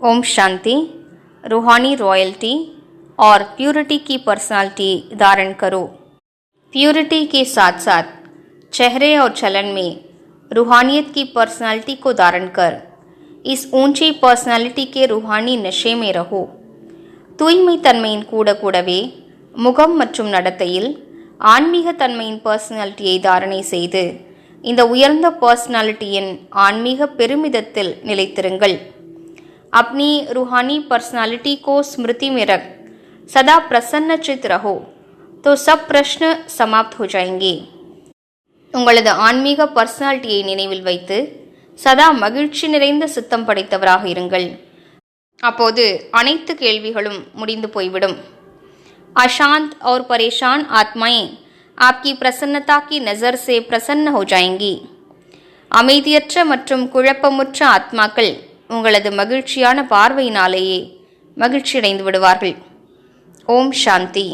ओम शांति रूहानी रॉयल्टी और प्यूरिटी की पर्सनालिटी धारण करो प्यूरिटी के साथ साथ चेहरे और चलन में रूहानियत की पर्सनालिटी को धारण कर इस ऊंची पर्सनालिटी के रूहानी नशे में रहो தூய்மை தன்மையின் கூட கூடவே முகம் மற்றும் நடத்தையில் ஆன்மீக தன்மையின் பர்சனாலிட்டியை தாரணை செய்து இந்த உயர்ந்த பர்சனாலிட்டியின் ஆன்மீக பெருமிதத்தில் நிலைத்திருங்கள் अपनी रूहानी पर्सनालिटी को स्मृति में रख सदा प्रसन्न चित रहो तो सब प्रश्न समाप्त हो जाएंगे உங்களது ஆன்மீக பர்சனாலிட்டியை நினைவில் வைத்து சதா மகிழ்ச்சி நிறைந்த சித்தம் படைத்தவராக இருங்கள் அப்போது அனைத்து கேள்விகளும் முடிந்து போய்விடும் अशांत और परेशान आत्माएं आपकी प्रसन्नता की नज़र से प्रसन्न हो जाएंगी அமைதியற்ற மற்றும் குழப்பமுற்ற ஆத்மாக்கள் உங்களது மகிழ்ச்சியான பார்வையினாலேயே மகிழ்ச்சியடைந்து விடுவார்கள். ஓம் சாந்தி.